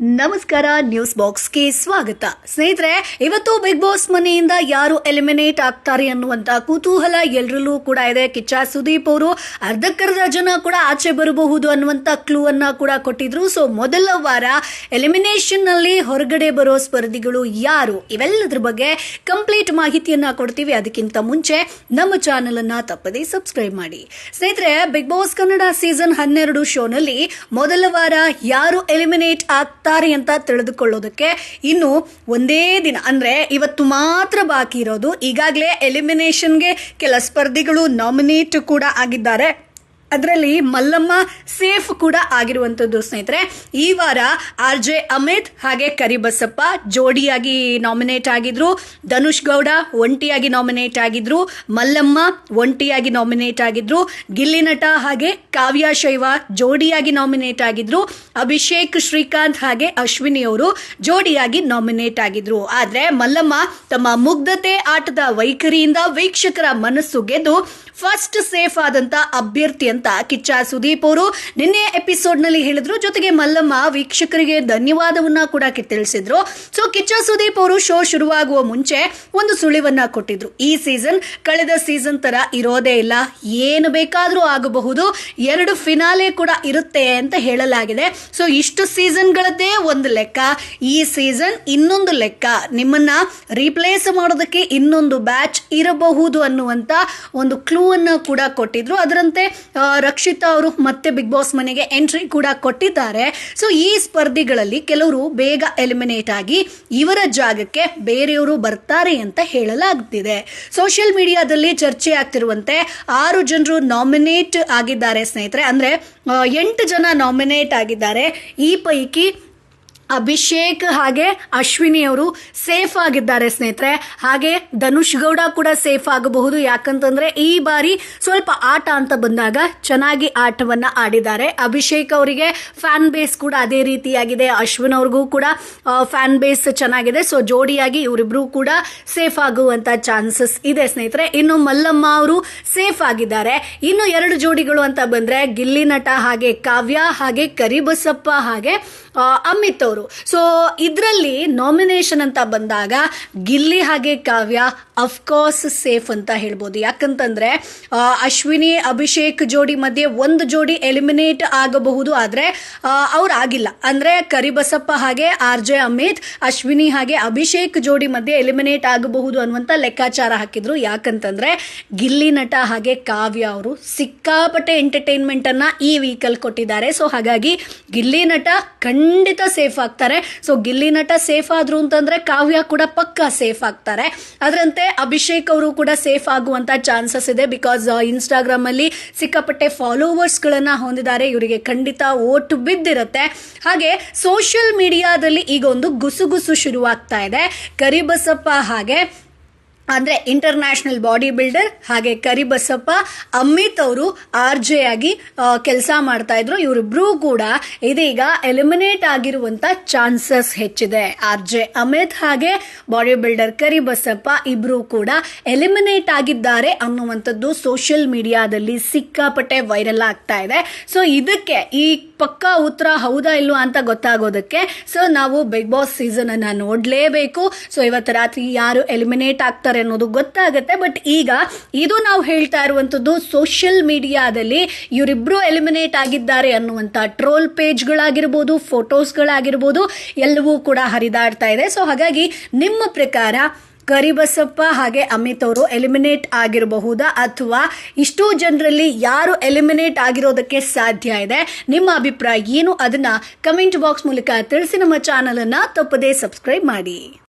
ನಮಸ್ಕಾರ, ನ್ಯೂಸ್ ಬಾಕ್ಸ್ಗೆ ಸ್ವಾಗತ. ಸ್ನೇಹಿತರೆ, ಇವತ್ತು ಬಿಗ್ ಬಾಸ್ ಮನೆಯಿಂದ ಯಾರು ಎಲಿಮಿನೇಟ್ ಆಗ್ತಾರೆ ಅನ್ನುವಂತ ಕುತೂಹಲ ಎಲ್ಲರಲ್ಲೂ ಕೂಡ ಇದೆ. ಕಿಚ್ಚ ಸುದೀಪ್ ಅವರು ಅರ್ಧಕ್ಕರ್ಧ ಜನ ಕೂಡ ಆಚೆ ಬರಬಹುದು ಅನ್ನುವಂತ ಕ್ಲೂ ಅನ್ನ ಕೂಡ ಕೊಟ್ಟಿದ್ರು. ಸೊ ಮೊದಲ ವಾರ ಎಲಿಮಿನೇಷನ್ನಲ್ಲಿ ಹೊರಗಡೆ ಬರೋ ಸ್ಪರ್ಧಿಗಳು ಯಾರು? ಇವೆಲ್ಲದ್ರ ಬಗ್ಗೆ ಕಂಪ್ಲೀಟ್ ಮಾಹಿತಿಯನ್ನ ಕೊಡ್ತೀವಿ. ಅದಕ್ಕಿಂತ ಮುಂಚೆ ನಮ್ಮ ಚಾನೆಲ್ ಅನ್ನ ತಪ್ಪದೇ ಸಬ್ಸ್ಕ್ರೈಬ್ ಮಾಡಿ. ಸ್ನೇಹಿತರೆ ಬಿಗ್ ಬಾಸ್ ಕನ್ನಡ ಸೀಸನ್ ಹನ್ನೆರಡು ಶೋನಲ್ಲಿ ಮೊದಲ ವಾರ ಯಾರು ಎಲಿಮಿನೇಟ್ ಆಗ್ತಾರೆ ಅಂತ ತಿಳಿದುಕೊಳ್ಳೋದಕ್ಕೆ ಇನ್ನು ಒಂದೇ ದಿನ, ಅಂದರೆ ಇವತ್ತು ಮಾತ್ರ ಬಾಕಿ ಇರೋದು ಈಗಾಗಲೇ ಎಲಿಮಿನೇಷನ್ಗೆ ಕೆಲ ಸ್ಪರ್ಧಿಗಳು ನಾಮಿನೇಟ್ ಕೂಡ ಆಗಿದ್ದಾರೆ. ಅದರಲ್ಲಿ ಮಲ್ಲಮ್ಮ ಸೇಫ್ ಕೂಡ ಆಗಿರುವಂಥದ್ದು ಸ್ನೇಹಿತರೆ. ಈ ವಾರ ಆರ್ ಜೆ ಅಮಿತ್ ಹಾಗೆ ಕರಿಬಸಪ್ಪ ಜೋಡಿಯಾಗಿ ನಾಮಿನೇಟ್ ಆಗಿದ್ರು. ಧನುಷ್ ಗೌಡ ಒಂಟಿಯಾಗಿ ನಾಮಿನೇಟ್ ಆಗಿದ್ರು. ಮಲ್ಲಮ್ಮ ಒಂಟಿಯಾಗಿ ನಾಮಿನೇಟ್ ಆಗಿದ್ರು. ಗಿಲ್ಲಿ ನಟ ಹಾಗೆ ಕಾವ್ಯ ಶೈವ ಜೋಡಿಯಾಗಿ ನಾಮಿನೇಟ್ ಆಗಿದ್ರು. ಅಭಿಷೇಕ್ ಶ್ರೀಕಾಂತ್ ಹಾಗೆ ಅಶ್ವಿನಿ ಅವರು ಜೋಡಿಯಾಗಿ ನಾಮಿನೇಟ್ ಆಗಿದ್ರು. ಆದ್ರೆ ಮಲ್ಲಮ್ಮ ತಮ್ಮ ಮುಗ್ಧತೆ ಆಟದ ವೈಖರಿಯಿಂದ ವೀಕ್ಷಕರ ಮನಸ್ಸು ಗೆದ್ದು ಫಸ್ಟ್ ಸೇಫ್ ಆದಂತ ಅಭ್ಯರ್ಥಿ ಅಂತ ಕಿಚ್ಚ ಸುದೀಪ್ ಅವರು ನಿನ್ನೆ ಎಪಿಸೋಡ್ನಲ್ಲಿ ಹೇಳಿದ್ರು. ಜೊತೆಗೆ ಮಲ್ಲಮ್ಮ ವೀಕ್ಷಕರಿಗೆ ಧನ್ಯವಾದವನ್ನ ಕೂಡ ತಿಳಿಸಿದ್ರು. ಸೊ ಕಿಚ್ಚ ಸುದೀಪ್ ಅವರು ಶೋ ಶುರುವಾಗುವ ಮುಂಚೆ ಒಂದು ಸುಳಿವನ್ನ ಕೊಟ್ಟಿದ್ರು. ಈ ಸೀಸನ್ ಕಳೆದ ಸೀಸನ್ ತರ ಇರೋದೇ ಇಲ್ಲ. ಏನು ಬೇಕಾದರೂ ಆಗಬಹುದು. ಎರಡು ಫಿನಾಲೆ ಕೂಡ ಇರುತ್ತೆ ಅಂತ ಹೇಳಲಾಗಿದೆ. ಸೊ ಇಷ್ಟು ಸೀಸನ್ಗಳದ್ದೇ ಒಂದು ಲೆಕ್ಕ. ಈ ಸೀಸನ್ ಇನ್ನೊಂದು ಲೆಕ್ಕ. ನಿಮ್ಮನ್ನ ರೀಪ್ಲೇಸ್ ಮಾಡೋದಕ್ಕೆ ಇನ್ನೊಂದು ಬ್ಯಾಚ್ ಇರಬಹುದು ಅನ್ನುವಂತ ಒಂದು ಕ್ಲೂ ಅನ್ನ ಕೂಡ ಕೊಟ್ಟಿದ್ರು. ಅದರಂತೆ ರಕ್ಷಿತಾ ಅವರು ಮತ್ತೆ ಬಿಗ್ ಬಾಸ್ ಮನೆಗೆ ಎಂಟ್ರಿ ಕೂಡ ಕೊಟ್ಟಿದ್ದಾರೆ. ಸೊ ಈ ಸ್ಪರ್ಧಿಗಳಲ್ಲಿ ಕೆಲವರು ಬೇಗ ಎಲಿಮಿನೇಟ್ ಆಗಿ ಇವರ ಜಾಗಕ್ಕೆ ಬೇರೆಯವರು ಬರ್ತಾರೆ ಅಂತ ಹೇಳಲಾಗುತ್ತಿದೆ ಸೋಷಿಯಲ್ ಮೀಡಿಯಾದಲ್ಲಿ ಚರ್ಚೆ ಆಗ್ತಿರುವಂತೆ ಆರು ಜನರು ನಾಮಿನೇಟ್ ಆಗಿದ್ದಾರೆ ಸ್ನೇಹಿತರೆ. ಅಂದ್ರೆ ಎಂಟು ಜನ ನಾಮಿನೇಟ್ ಆಗಿದ್ದಾರೆ. ಈ ಪೈಕಿ ಅಭಿಷೇಕ್ ಹಾಗೆ ಅಶ್ವಿನಿ ಅವರು ಸೇಫ್ ಆಗಿದ್ದಾರೆ ಸ್ನೇಹಿತರೆ. ಹಾಗೆ ಧನುಷ್ ಗೌಡ ಕೂಡ ಸೇಫ್ ಆಗಬಹುದು. ಯಾಕಂತಂದ್ರೆ ಈ ಬಾರಿ ಸ್ವಲ್ಪ ಆಟ ಅಂತ ಬಂದಾಗ ಚೆನ್ನಾಗಿ ಆಟವನ್ನ ಆಡಿದ್ದಾರೆ. ಅಭಿಷೇಕ್ ಅವರಿಗೆ ಫ್ಯಾನ್ ಬೇಸ್ ಕೂಡ ಅದೇ ರೀತಿಯಾಗಿದೆ. ಅಶ್ವಿನ್ ಅವ್ರಿಗೂ ಕೂಡ ಫ್ಯಾನ್ ಬೇಸ್ ಚೆನ್ನಾಗಿದೆ. ಸೊ ಜೋಡಿಯಾಗಿ ಇವರಿಬ್ರು ಕೂಡ ಸೇಫ್ ಆಗುವಂತ ಚಾನ್ಸಸ್ ಇದೆ ಸ್ನೇಹಿತರೆ. ಇನ್ನು ಮಲ್ಲಮ್ಮ ಅವರು ಸೇಫ್ ಆಗಿದ್ದಾರೆ. ಇನ್ನು ಎರಡು ಜೋಡಿಗಳು ಅಂತ ಬಂದ್ರೆ ಗಿಲ್ಲಿ ನಟ ಹಾಗೆ ಕಾವ್ಯ ಹಾಗೆ ಕರಿಬಸಪ್ಪ ಹಾಗೆ ಅಮಿತ್ ಅವರು. ಸೊ ಇದರಲ್ಲಿ ನಾಮಿನೇಷನ್ ಅಂತ ಬಂದಾಗ ಗಿಲ್ಲಿ ಹಾಗೆ ಕಾವ್ಯ ಅಫ್ಕೋರ್ಸ್ ಸೇಫ್ ಅಂತ ಹೇಳ್ಬೋದು. ಯಾಕಂತಂದ್ರೆ ಅಶ್ವಿನಿ, ಅಭಿಷೇಕ್ ಜೋಡಿ ಮಧ್ಯೆ ಒಂದು ಜೋಡಿ ಎಲಿಮಿನೇಟ್ ಆಗಬಹುದು ಆದರೆ ಅವ್ರು ಆಗಿಲ್ಲ. ಅಂದ್ರೆ ಕರಿಬಸಪ್ಪ ಹಾಗೆ ಆರ್ ಜೆ ಅಮಿತ್, ಅಶ್ವಿನಿ ಹಾಗೆ ಅಭಿಷೇಕ್ ಜೋಡಿ ಮಧ್ಯೆ ಎಲಿಮಿನೇಟ್ ಆಗಬಹುದು ಅನ್ನುವಂತ ಲೆಕ್ಕಾಚಾರ ಹಾಕಿದ್ರು. ಯಾಕಂತಂದ್ರೆ, ಗಿಲ್ಲಿ ನಟ ಹಾಗೆ ಕಾವ್ಯ ಅವರು ಸಿಕ್ಕಾಪಟ್ಟೆ ಎಂಟರ್ಟೈನ್ಮೆಂಟ್ ಅನ್ನ ಈ ವೀಕಲ್ ಕೊಟ್ಟಿದ್ದಾರೆ. ಸೊ ಹಾಗಾಗಿ ಗಿಲ್ಲಿ ನಟ ಖಂಡಿತ ಸೇಫ್ ಆಗ್ತಾರೆ. ಸೊ ಗಿಲ್ಲಿ ನಟ ಸೇಫ್ ಆದ್ರು ಅಂತಂದ್ರೆ ಕಾವ್ಯ ಕೂಡ ಪಕ್ಕ ಸೇಫ್ ಆಗ್ತಾರೆ. ಅದರಂತೆ ಅಭಿಷೇಕ್ ಅವರು ಕೂಡ ಸೇಫ್ ಆಗುವಂತ ಚಾನ್ಸಸ್ ಇದೆ ಬಿಕಾಸ್ ಇನ್ಸ್ಟಾಗ್ರಾಮ್ ಅಲ್ಲಿ ಸಿಕ್ಕಾಪಟ್ಟೆ ಫಾಲೋವರ್ಸ್ ಗಳನ್ನ ಹೊಂದಿದ್ದಾರೆ. ಇವರಿಗೆ ಖಂಡಿತ ಓಟ್ ಬಿದ್ದಿರುತ್ತೆ. ಹಾಗೆ ಸೋಷಿಯಲ್ ಮೀಡಿಯಾದಲ್ಲಿ ಈಗ ಒಂದು ಗುಸುಗುಸು ಶುರುವಾಗ್ತಾ ಇದೆ. ಕರಿಬಸಪ್ಪ ಹಾಗೆ ಅಂದರೆ ಇಂಟರ್ನ್ಯಾಷನಲ್ ಬಾಡಿ ಬಿಲ್ಡರ್ ಹಾಗೆ ಕರಿಬಸಪ್ಪ ಅಮಿತ್ ಅವರು ಆರ್ ಜೆ ಆಗಿ ಕೆಲಸ ಮಾಡ್ತಾ ಇದ್ರು. ಇವರಿಬ್ರು ಕೂಡ ಇದೀಗ ಎಲಿಮಿನೇಟ್ ಆಗಿರುವಂತ ಚಾನ್ಸಸ್ ಹೆಚ್ಚಿದೆ. ಆರ್ ಜೆ ಅಮಿತ್ ಹಾಗೆ ಬಾಡಿ ಬಿಲ್ಡರ್ ಕರಿಬಸಪ್ಪ ಇಬ್ರು ಕೂಡ ಎಲಿಮಿನೇಟ್ ಆಗಿದ್ದಾರೆ ಅನ್ನುವಂಥದ್ದು ಸೋಷಿಯಲ್ ಮೀಡಿಯಾದಲ್ಲಿ ಸಿಕ್ಕಾಪಟ್ಟೆ ವೈರಲ್ ಆಗ್ತಾ ಇದೆ. ಸೊ ಇದಕ್ಕೆ ಈ ಪಕ್ಕ ಉತ್ತರ ಹೌದಾ ಇಲ್ವಾ ಅಂತ ಗೊತ್ತಾಗೋದಕ್ಕೆ ಸೊ ನಾವು ಬಿಗ್ ಬಾಸ್ ಸೀಸನ್ ಅನ್ನ ನೋಡ್ಲೇಬೇಕು. ಸೊ ಇವತ್ತು ರಾತ್ರಿ ಯಾರು ಎಲಿಮಿನೇಟ್ ಆಗ್ತಾರೆ ಅನ್ನೋದು ಗೊತ್ತಾಗುತ್ತೆ. ಬಟ್ ಈಗ ಇದು ನಾವು ಹೇಳ್ತಾ ಇರುವಂತದ್ದು ಸೋಷಿಯಲ್ ಮೀಡಿಯಾದಲ್ಲಿ ಇವರಿಬ್ರು ಎಲಿಮಿನೇಟ್ ಆಗಿದ್ದಾರೆ ಅನ್ನುವಂತ ಟ್ರೋಲ್ ಪೇಜ್ಗಳಾಗಿರ್ಬೋದು ಫೋಟೋಸ್ಗಳಾಗಿರ್ಬೋದು ಎಲ್ಲವೂ ಕೂಡ ಹರಿದಾಡ್ತಾ ಇದೆ. ಸೊ ಹಾಗಾಗಿ ನಿಮ್ಮ ಪ್ರಕಾರ ಕರಿಬಸಪ್ಪ ಹಾಗೆ ಅಮಿತ್ ಅವರು ಎಲಿಮಿನೇಟ್ ಆಗಿರಬಹುದಾ? ಅಥವಾ ಇಷ್ಟೂ ಜನರಲ್ಲಿ ಯಾರು ಎಲಿಮಿನೇಟ್ ಆಗಿರೋದಕ್ಕೆ ಸಾಧ್ಯ ಇದೆ? ನಿಮ್ಮ ಅಭಿಪ್ರಾಯ ಏನು? ಅದನ್ನ ಕಮೆಂಟ್ ಬಾಕ್ಸ್ ಮೂಲಕ ತಿಳಿಸಿ ನಮ್ಮ ಚಾನಲನ್ನು ತಪ್ಪದೇ ಸಬ್ಸ್ಕ್ರೈಬ್ ಮಾಡಿ.